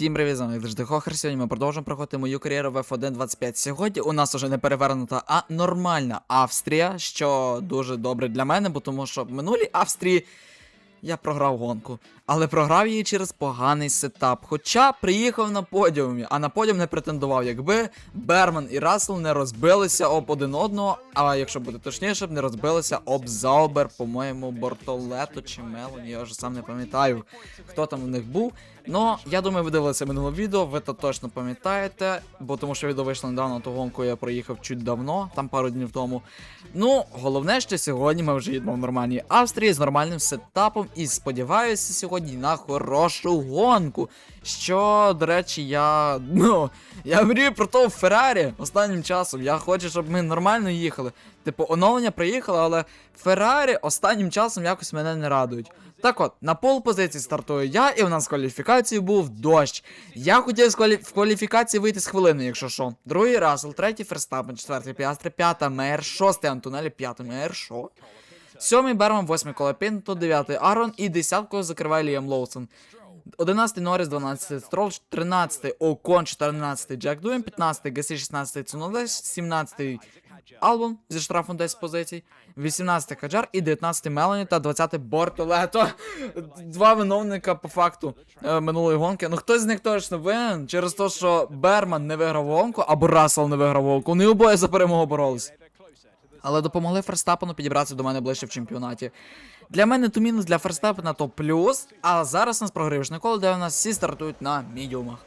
Всім привіт, з вами завжди Хохер. Сьогодні ми продовжуємо проходити мою кар'єру в F1 25. Сьогодні у нас уже не перевернута, а нормальна Австрія, що дуже добре для мене, бо тому що в минулій Австрії я програв гонку. Але програв її через поганий сетап. Хоча приїхав на подіумі, а на подіум не претендував, якби Берман і Рассел не розбилися об один одного, а якщо бути точніше, б не розбилися об Заубер, по-моєму, Бортолето чи Мелоні, я вже сам не пам'ятаю, хто там у них був. Ну, я думаю, ви дивилися минуле відео, ви то точно пам'ятаєте, бо тому що відео вийшло недавно, ту гонку я проїхав чуть давно, там пару днів тому. Ну, головне, що сьогодні ми вже їдемо в нормальній Австрії з нормальним сетапом і сподіваюся сьогодні на хорошу гонку. Що, до речі, я. Ну, я мрію про того Феррарі останнім часом. Я хочу, щоб ми нормально їхали. Типу, оновлення приїхало, але Феррарі останнім часом якось мене не радують. Так от, на пол позиції стартую я, і у нас в кваліфікації був дощ. Я хотів з квалі... в кваліфікації вийти з хвилини, якщо що. Другий Рассел, третій Ферстапен, четвертий Піастри, п'ята Мейер, шостий Антонелі, п'ятий Мейер, що? Сьомий Берман, восьмий Колопін, дев'ятий Арон і десятку закриває Ліам Лоусон. 11 Норріс, 12 Строл, 13 Окон, 14 Джек Дуєм, 15 Гасі, 16 Цунолеш, 17 Албон зі штрафом 10 позицій, 18 Хаджар і 19 Мелані та 20 Бортолето. Два виновника по факту е, минулої гонки. Ну хтось з них точно винен через те, що Берман не виграв гонку, або Рассел не виграв гонку. Вони обоє за перемогу боролись. Але допомогли Ферстапену підібратися до мене ближче в чемпіонаті. Для мене то мінус, для Ферстапена то плюс. А зараз у нас прогривочне коло, де у нас всі стартують на мідіумах.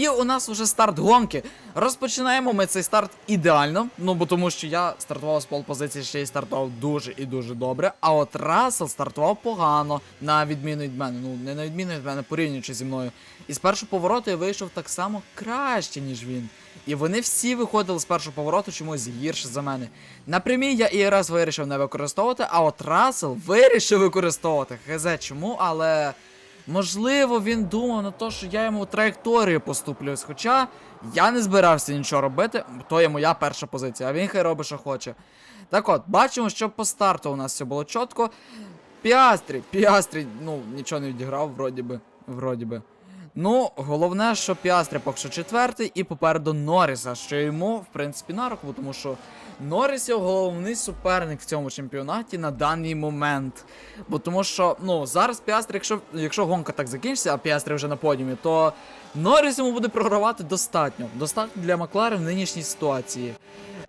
І у нас вже старт гонки. Розпочинаємо ми цей старт ідеально. Ну бо тому що я стартував з полпозиції, ще й стартував дуже і дуже добре. А от Рассел стартував погано, на відміну від мене. Ну не на відміну від мене, порівнюючи зі мною. І з першого повороту я вийшов так само краще, ніж він. І вони всі виходили з першого повороту чомусь гірше за мене. На прямій я ІРС вирішив не використовувати, а от Рассел вирішив використовувати. Хз чому, але. Можливо, він думав на те, що я йому траєкторію поступлюсь. Хоча я не збирався нічого робити, то є моя перша позиція, а він хай робить, що хоче. Так от, бачимо, що по старту у нас все було чітко. Піастрі, Піастрі, ну, нічого не відіграв, вроді би. Вроді би. Ну, головне, що Піастрі поки що четвертий і попереду Норріса, що йому, в принципі, на руку, тому що Норріс його головний суперник в цьому чемпіонаті на даний момент. Бо тому що, ну, зараз Піастрі, якщо, якщо гонка так закінчиться, а Піастрі вже на подіумі, то Норріс йому буде програвати достатньо. Достатньо для Макларен в нинішній ситуації.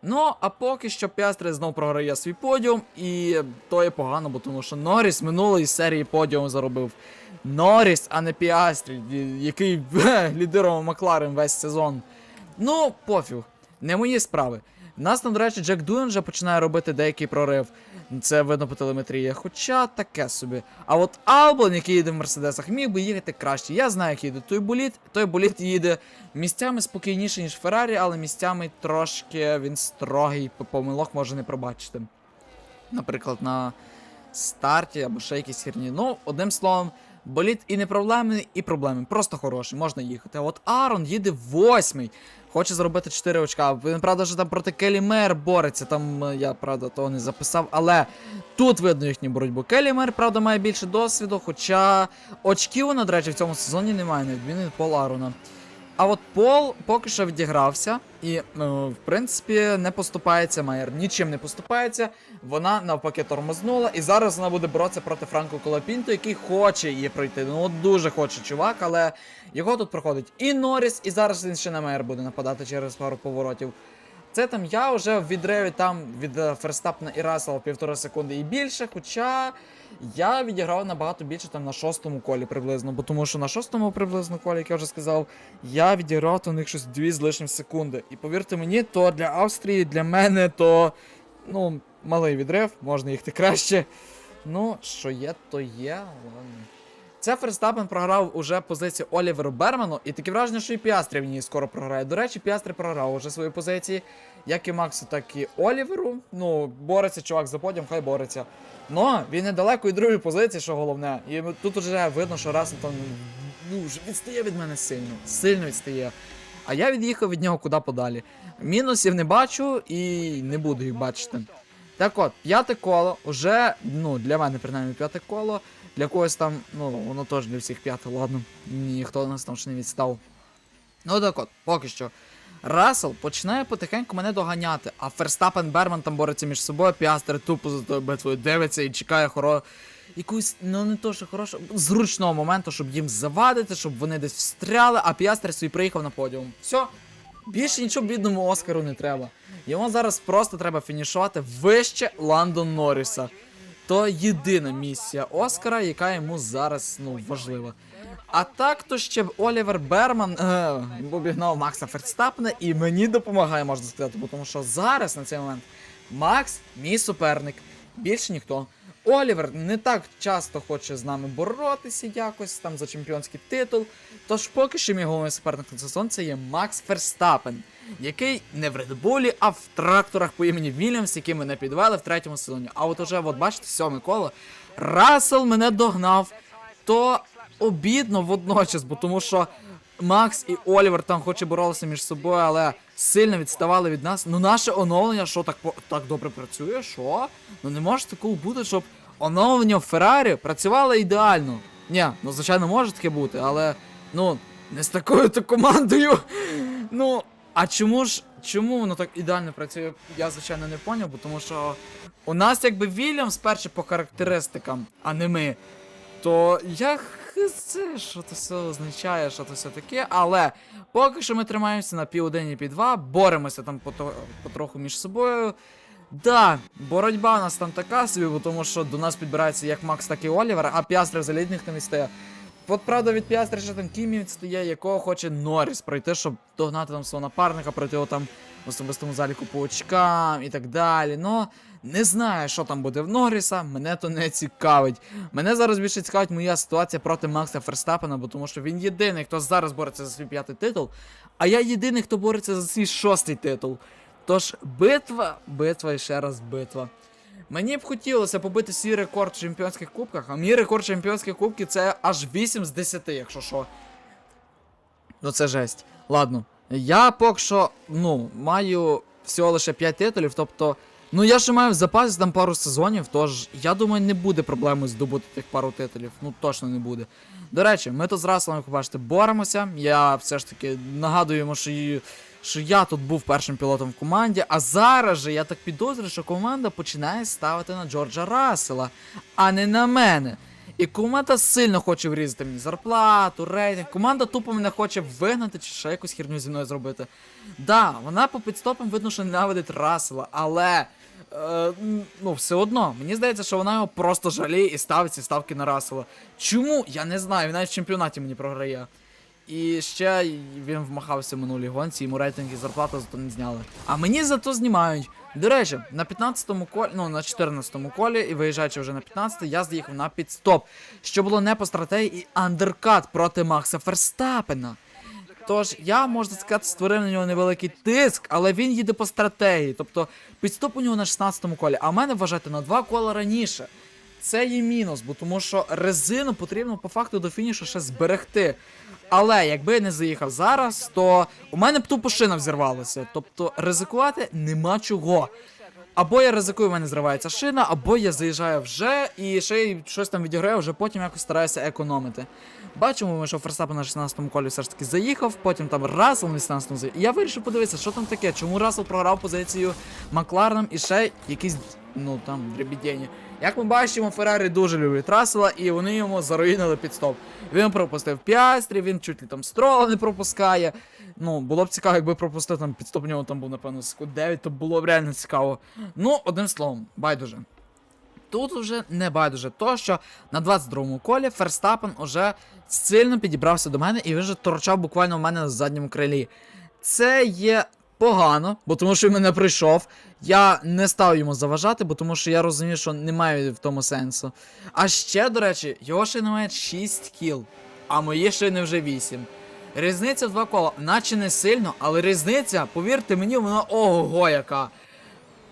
Ну, а поки що Піастри знов програє свій подіум, і то є погано, бо тому що Норріс минулої серії подіум заробив. Норріс, а не Піастрі, який лідирував Макларен весь сезон. Ну, пофіг, не мої справи. Нас там, до речі, Джек Дуен вже починає робити деякий прорив. Це видно по телеметрії. Хоча таке собі. А от Албон, який їде в Мерседесах, міг би їхати краще. Я знаю, як їде той боліт. Той боліт їде місцями спокійніше, ніж Феррарі, але місцями трошки він строгий, помилок може не пробачити. Наприклад, на старті або ще якісь херні. Ну, одним словом, боліт і не проблемний, і проблемний. Просто хороший, можна їхати. А от Арон їде восьмий. Хоче зробити 4 очка. Він, правда, вже там проти Келі Мер бореться. Там е, я, правда, того не записав. Але тут видно їхню боротьбу. Келі Мер, правда, має більше досвіду. Хоча очків вона, до речі, в цьому сезоні немає, не відміни від Пол Арона. А от Пол поки що відігрався, і, ну, в принципі, не поступається Майер. Нічим не поступається. Вона навпаки тормознула, і зараз вона буде боротися проти Франко Колопінто, який хоче її пройти. Ну, от дуже хоче чувак, але його тут проходить і Норріс, і зараз він ще на Майер буде нападати через пару поворотів. Це там я вже в відриві там від е, Ферстапна і Рассела півтора секунди і більше, хоча я відіграв набагато більше там на шостому колі приблизно, бо тому що на шостому приблизно колі, як я вже сказав, я відіграв то у них щось дві з лишнім секунди. І повірте мені, то для Австрії, для мене, то ну, малий відрив, можна їхати краще. Ну, що є, то є. ладно. Це Ферстапен програв уже позицію Оліверу Берману, і таке враження, що і Піастрі в ній скоро програє. До речі, Піастрі програв уже свої позиції, як і Максу, так і Оліверу. Ну, бореться чувак за подіум, хай бореться. Но він недалеко і другої позиції, що головне. І тут вже видно, що Рассел ну, вже відстає від мене сильно. Сильно відстає. А я від'їхав від нього куди подалі. Мінусів не бачу і не буду їх бачити. Так от, п'яте коло, уже, ну, для мене принаймні п'яте коло. Для когось там, ну, воно теж для всіх п'яте, ладно. Ніхто нас там ще не відстав. Ну так от, поки що. Рассел починає потихеньку мене доганяти, а Ферстапен Берман там бореться між собою, Піастер тупо за тою битвою дивиться і чекає хоро... якусь, ну не то, що хорошого, зручного моменту, щоб їм завадити, щоб вони десь встряли, а Піастер свій приїхав на подіум. Все. Більше нічого бідному Оскару не треба. Йому зараз просто треба фінішувати вище Ландон Норріса. То єдина місія Оскара, яка йому зараз ну, важлива. А так то ще б Олівер Берман е, обігнав Макса Ферстапена і мені допомагає, можна сказати, бо тому що зараз на цей момент Макс мій суперник, більше ніхто. Олівер не так часто хоче з нами боротися якось там за чемпіонський титул. Тож поки що мій головний суперник на сезон це є Макс Ферстапен, який не в Редбулі, а в тракторах по імені Вільямс, які мене підвели в третьому сезоні. А от уже, от бачите, сьоме коло. Рассел мене догнав. То обідно водночас, бо тому що Макс і Олівер там хоч і боролися між собою, але сильно відставали від нас. Ну наше оновлення, що так так добре працює? Що? Ну не може такого бути, щоб оновлення в Феррарі працювало ідеально. Ні, ну звичайно може таке бути, але ну не з такою то командою. Ну, а чому ж чому воно так ідеально працює? Я звичайно не поняв, бо тому що у нас якби Вільямс перший по характеристикам, а не ми. То я хз, що це все означає, що це все таке, але поки що ми тримаємося на пі 1 і пі 2, боремося там потроху між собою. Да, боротьба у нас там така собі, бо тому що до нас підбирається як Макс, так і Олівер, а Піастри взагалі них не відстає. От правда від Піастри ще там Кімі відстає, якого хоче Норріс пройти, щоб догнати там свого напарника, пройти його там в особистому заліку по очкам і так далі. Ну, не знаю, що там буде в Норріса, мене то не цікавить. Мене зараз більше цікавить моя ситуація проти Макса Ферстапена, бо тому що він єдиний, хто зараз бореться за свій п'ятий титул, а я єдиний, хто бореться за свій шостий титул. Тож битва, битва і ще раз битва. Мені б хотілося побити свій рекорд в чемпіонських кубках, а мій рекорд чемпіонських кубків це аж 8 з 10, якщо що. Ну це жесть. Ладно. Я поки що, ну, маю всього лише 5 титулів, тобто. Ну я ще маю в запасі там пару сезонів, тож я думаю, не буде проблеми здобути тих пару титулів. Ну точно не буде. До речі, ми тут з Расселом, як бачите, боремося. Я все ж таки нагадую йому, що, і- що я тут був першим пілотом в команді, а зараз же я так підозрюю, що команда починає ставити на Джорджа Рассела, а не на мене. І команда сильно хоче врізати мені зарплату, рейтинг. Команда тупо мене хоче вигнати чи ще якусь херню зі мною зробити. Да, вона по підстопам видно, що ненавидить Рассела, але. Е, ну, все одно, мені здається, що вона його просто жаліє і ставить ці ставки на Рассела. Чому? Я не знаю, він навіть в чемпіонаті мені програє. І ще він вмахався в минулій гонці, йому рейтинг і зарплата зато не зняли. А мені зато знімають. До речі, на 15-му колі, ну на 14-му колі, і виїжджаючи вже на 15-й, я з'їхав на підстоп, що було не по стратегії і андеркат проти Макса Ферстапена. Тож я, можна сказати, створив на нього невеликий тиск, але він їде по стратегії. Тобто підстоп у нього на 16-му колі, а в мене вважати на два кола раніше. Це є мінус, бо тому що резину потрібно по факту до фінішу ще зберегти. Але якби я не заїхав зараз, то у мене б тупо шина взірвалася. Тобто ризикувати нема чого. Або я ризикую, в мене зривається шина, або я заїжджаю вже і ще й щось там відіграю, вже потім якось стараюся економити. Бачимо, ми, що Ферстапен на 16-му колі все ж таки заїхав, потім там Рассел на 18-му заїхав. І я вирішив подивитися, що там таке, чому Рассел програв позицію Макларном і ще якісь, ну там, дребідєні. Як ми бачимо, Феррарі дуже люблять Рассела, і вони йому заруїнили підстоп. Він пропустив Піастрі, він чуть ли там строла не пропускає. Ну, було б цікаво, якби пропустив там підстоп, у нього там був, напевно, секунд 9, то було б реально цікаво. Ну, одним словом, байдуже. Тут уже не байдуже то, що на 22-му колі Ферстапен уже сильно підібрався до мене і він вже торчав буквально у мене на задньому крилі. Це є погано, бо тому що він мене прийшов. Я не став йому заважати, бо тому що я розумію, що немає в тому сенсу. А ще, до речі, його ще немає 6 кіл, а мої шини вже 8. Різниця в два кола, наче не сильно, але різниця, повірте мені, вона ого яка.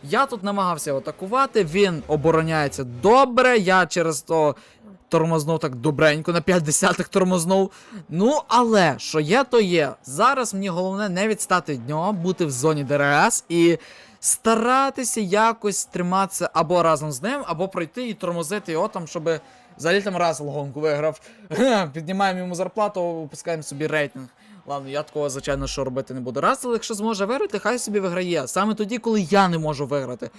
Я тут намагався атакувати, він обороняється добре, я через то тормознув так добренько, на 5 десятих тормознув. Ну, але що є, то є. Зараз мені головне не відстати від нього, бути в зоні ДРС і старатися якось триматися або разом з ним, або пройти і тормозити його там, щоб Взагалі там Рассел гонку виграв. Піднімаємо йому зарплату, випускаємо собі рейтинг. Ладно, я такого, звичайно, що робити не буду. Раз, але якщо зможе виграти, хай собі виграє. Саме тоді, коли я не можу виграти.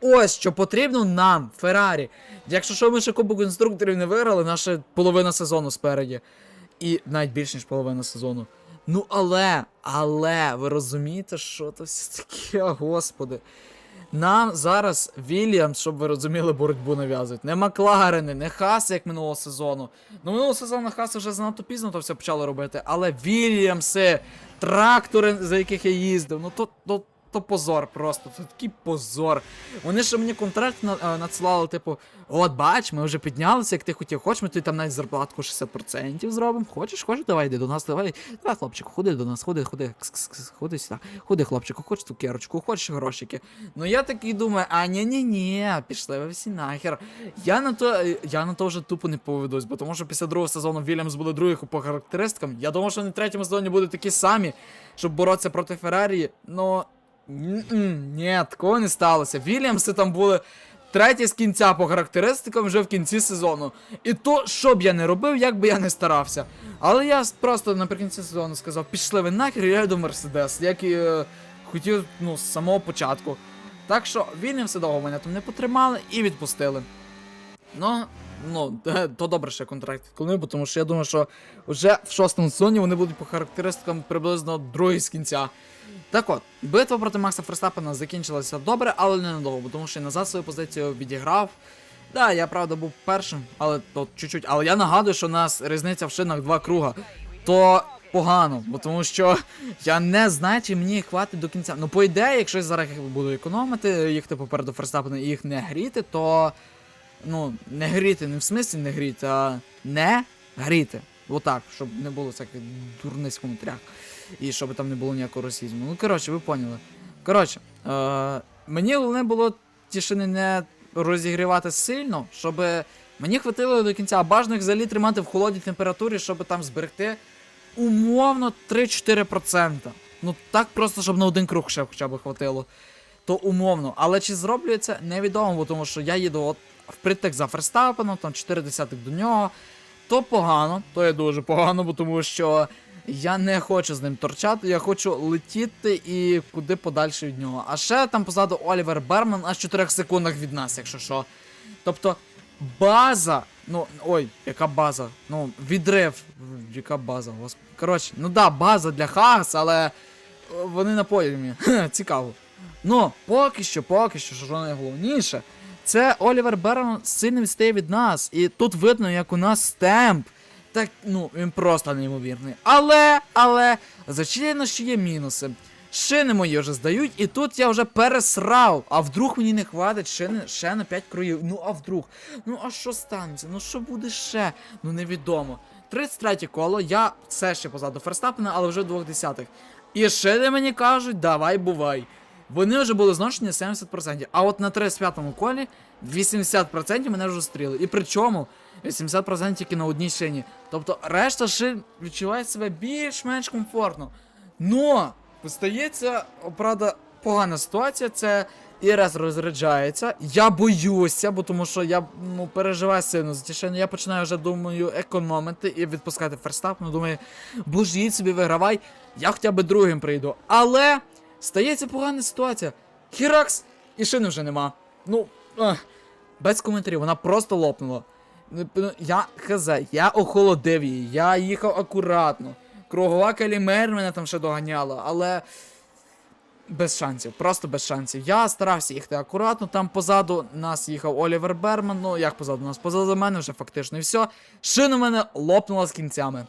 Ось що потрібно нам, Феррарі. Якщо що ми ще кубок інструкторів не виграли, наша половина сезону спереді. І навіть більше, ніж половина сезону. Ну але, але, ви розумієте, що це все таке, господи. Нам зараз Вільямс, щоб ви розуміли, боротьбу нав'язують. Не Макларени, не Хас, як минулого сезону. Ну, минулого сезону Хас вже занадто пізно то все почали робити, але Вільямси, трактори, за яких я їздив, ну то, то, то позор просто, це такий позор. Вони ще мені контракт на, е, надсилали, типу, от бач, ми вже піднялися, як ти хотів, хочеш, ми тобі там навіть зарплатку 60% зробимо. Хочеш, хочеш, давай йди до нас, давай. Давай, хлопчику, ходи до нас, ходи, ходи, ходи сюди, ходи, хлопчику, хочеш цукерочку, хочеш грошики. Ну я такий думаю, а ні ні ні пішли ви всі нахер. Я на то, я на то вже тупо не поведусь, бо тому що після другого сезону Вільямс були других по характеристикам. Я думав, що в третьому сезоні будуть такі самі, щоб боротися проти Феррарі, но. Ні, такого не сталося. Вільямси там були треті з кінця по характеристикам вже в кінці сезону. І то, що б я не робив, як би я не старався. Але я просто наприкінці сезону сказав, пішли ви нахер, я йду Мерседес, як і е, хотів ну, з самого початку. Так що Вільямси довго мене там не потримали і відпустили. Ну, ну, то добре, що контракт відклонив, тому що я думаю, що вже в шостому сезоні вони будуть по характеристикам приблизно другий з кінця. Так от, битва проти Макса Ферстапена закінчилася добре, але ненадовго, бо тому що я назад свою позицію відіграв. Да, я правда був першим, але то чуть-чуть. Але я нагадую, що у нас різниця в шинах два круга. То погано, бо тому що я не знаю, чи мені хватить до кінця. Ну, по ідеї, якщо я зараз їх буду економити, їхати попереду Ферстапена і їх не гріти, то. Ну, не гріти, не в смислі не гріти, а не гріти. Отак, щоб не було всяких дурниць в коментарях. І щоб там не було ніякого росізму. Ну, коротше, ви поняли. Коротше, е- мені головне було ті шини не розігрівати сильно, щоб мені хватило до кінця, а бажано їх взагалі тримати в холодній температурі, щоб там зберегти умовно 3-4%. Ну так просто, щоб на один круг ще хоча б хватило. То умовно. Але чи зроблю це, невідомо, тому що я їду от впритик за Ферстапеном, там 4 десятих до нього. То погано, то є дуже погано, бо тому що я не хочу з ним торчати, я хочу летіти і куди подальше від нього. А ще там позаду Олівер Берман аж 4 секундах від нас, якщо що. Тобто, база. Ну, ой, яка база? Ну, відрив. Яка база, господи. Коротше, ну да, база для Хагас, але е, вони на подіумі. Цікаво. Ну, поки що, поки що, що найголовніше, це Олівер Берман сильно відстає від нас. І тут видно, як у нас стемп. Так, ну, він просто неймовірний. Але, але, звичайно, що є мінуси. Шини мої вже здають, і тут я вже пересрав. А вдруг мені не хватить шини ще на 5 круїв. Ну а вдруг? Ну а що станеться? Ну що буде ще? Ну невідомо. 33 коло, я все ще позаду Ферстапена, але вже в двох десятих. І шини мені кажуть, давай бувай. Вони вже були зношені 70%. А от на 35-му колі 80% мене вже зустріли. І причому 80% тільки на одній шині. Тобто решта шин відчуває себе більш-менш комфортно. Но, стається, правда, погана ситуація, це ІРС розряджається. Я боюся, бо тому що я ну, переживаю сильно за ті шини. Я починаю вже думаю економити і відпускати ферстап. Ну думаю, їдь собі вигравай, я хоча б другим прийду. Але стається погана ситуація. Хіракс і шини вже нема. Ну, ах, без коментарів, вона просто лопнула. Ну, ну, Я хз, я охолодив її, я їхав акуратно. Кругова калімер мене там ще доганяла, але без шансів, просто без шансів. Я старався їхати акуратно, там позаду нас їхав Олівер Берман, ну як позаду нас, позаду мене вже фактично і все. Шина мене лопнула з кінцями.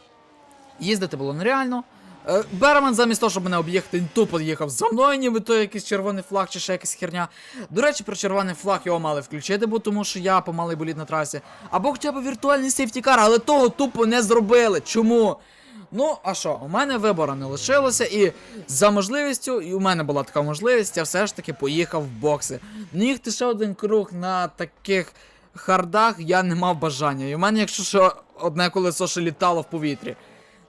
Їздити було нереально. Е, Берман замість того, щоб мене об'їхати, він тупо їхав за мною, ніби то якийсь червоний флаг чи ще якась херня. До речі, про червоний флаг його мали включити, бо тому що я помалий боліт на трасі. Або хоча б віртуальний сейфтікар, але того тупо не зробили. Чому? Ну, а що, у мене вибору не лишилося, і за можливістю, і у мене була така можливість, я все ж таки поїхав в бокси. Їхати ще один круг на таких хардах я не мав бажання. І у мене, якщо що, одне колесо ще літало в повітрі.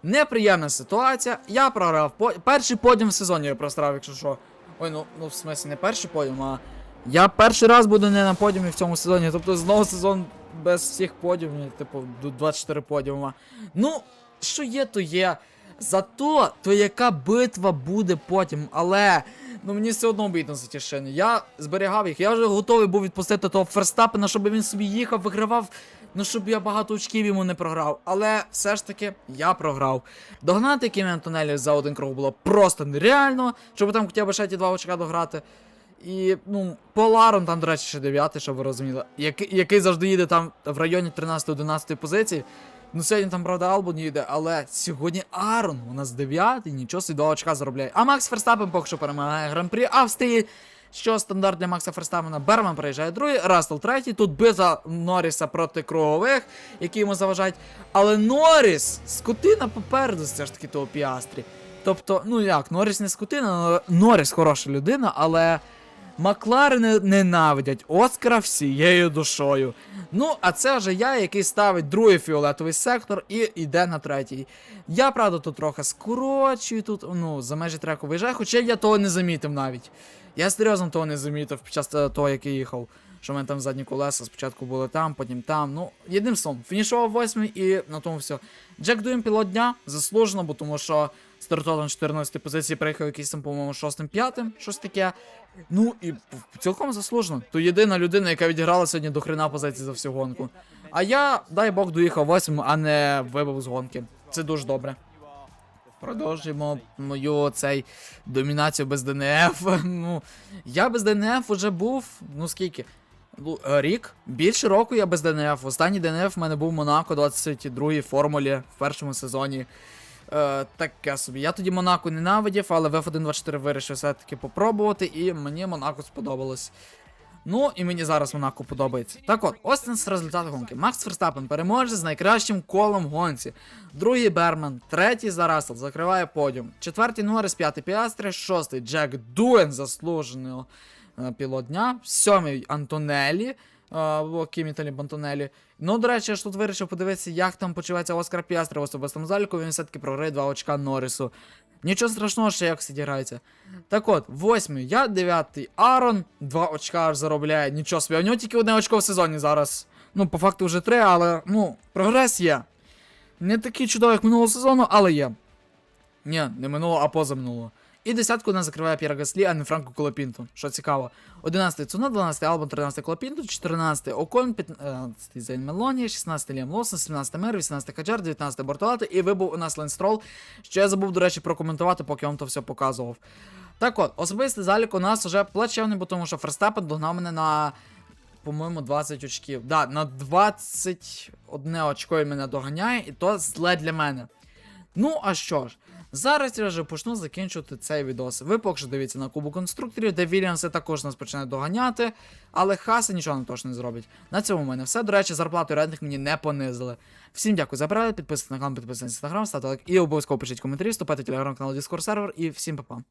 Неприємна ситуація. Я програв по... перший подіум в сезоні я просрав, якщо що. Ой, ну, ну в смислі не перший подіум, а. Я перший раз буду не на подіумі в цьому сезоні. Тобто знову сезон без всіх подіумів, типу, 24 подіума. Ну, що є, то є. Зато, то яка битва буде потім, але. Ну мені все одно обідно за ті шини. Я зберігав їх. Я вже готовий був відпустити того Ферстапена, щоб він собі їхав, вигравав. Ну, щоб я багато очків йому не програв. Але все ж таки я програв. Догнати Кімі Антонелі за один крок було просто нереально, щоб там хоча б ще ті два очка дограти. І, ну, Поларом там, до речі, ще 9, щоб ви розуміли. Який, який завжди їде там в районі 13-11 позиції. Ну, сьогодні там, правда, Албон їде, але сьогодні Арон у нас 9, нічого собі 2 очка заробляє. А Макс Ферстапен поки що перемагає гран-прі Австрії. Що стандарт для Макса Ферстамена? Берман приїжджає другий, Рассел третій. Тут биза Норріса проти кругових, які йому заважають. Але Норріс, скотина попереду, все ж таки того піастрі. Тобто, ну як, Норріс не скотина, Норріс хороша людина, але Макларени ненавидять Оскара всією душою. Ну, а це вже я, який ставить другий фіолетовий сектор і йде на третій. Я, правда, тут трохи скорочую тут, ну, за межі треку виїжджаю, хоча я того не замітив навіть. Я серйозно того не замітив під час е, того, як я їхав. Що в мене там задні колеса спочатку були там, потім там. Ну, єдним словом, фінішував восьмий і на тому все. Джек Дуєм пілот дня заслужено, бо тому що стартував на 14 позиції, приїхав якийсь там, по-моєму, 6-5, щось таке. Ну і цілком заслужено. То єдина людина, яка відіграла сьогодні до хрена позицій за всю гонку. А я, дай Бог, доїхав восьмим, а не вибив з гонки. Це дуже добре. Продовжуємо мою цей домінацію без ДНФ. Ну, я без ДНФ вже був. Ну скільки? Ну, Рік. Більше року я без ДНФ. Останній ДНФ в мене був Монако 22-й формулі в першому сезоні. Е, таке собі. Я тоді Монако ненавидів, але в F1.24 вирішив все-таки попробувати, і мені Монако сподобалось. Ну, і мені зараз Монако подобається. Так от, ось це результат гонки. Макс Ферстапен переможе з найкращим колом в гонці. Другий Берман, третій за Рассел, закриває подіум. Четвертий Норрис, п'ятий Піастри, шостий Джек Дуен, заслужений е, пілот дня. Сьомий Антонелі. Або Кімі Таліб Антонелі. Ну, до речі, я ж тут вирішив подивитися, як там почувається Оскар Піастри в особистому заліку. Він все-таки програє два очка Норрису. Нічого страшного, що якось відіграється. Так от, восьмий, я дев'ятий. Арон, два очка аж заробляє. Нічого собі. У нього тільки одне очко в сезоні зараз. Ну, по факту вже три, але ну, прогрес є. Не такий чудовий, як минулого сезону, але є. Ні, не минулого, а позаминулого. І десятку нас закриває П'єра Гаслі, а не Франко Колопінто. Що цікаво. 11 Цуна, 12 Албан, 13 Колопінто, 14 Окон, 15 Зейн Мелоні, 16 Ліам Лосон, 17 Мер, 18 Каджар, 19 Бортолати і вибув у нас Ленстрол, що я забув, до речі, прокоментувати, поки я вам то все показував. Так от, особистий залік у нас вже плачевний, бо тому що Ферстапен догнав мене на, по-моєму, 20 очків. Да, на 21 очко він мене доганяє, і то зле для мене. Ну, а що ж, зараз я вже почну закінчувати цей відос. Ви поки що дивіться на кубу конструкторів, де Вільямси також нас почне доганяти, але Хаса нічого не точно не зробить. На цьому в мене все. До речі, зарплату рейтинг мені не понизили. Всім дякую за перегляд, підписуйтесь на канал, підписуйтесь на інстаграм, ставте лайк і обов'язково пишіть коментарі, вступайте в телеграм-канал Discord сервер і всім па-па.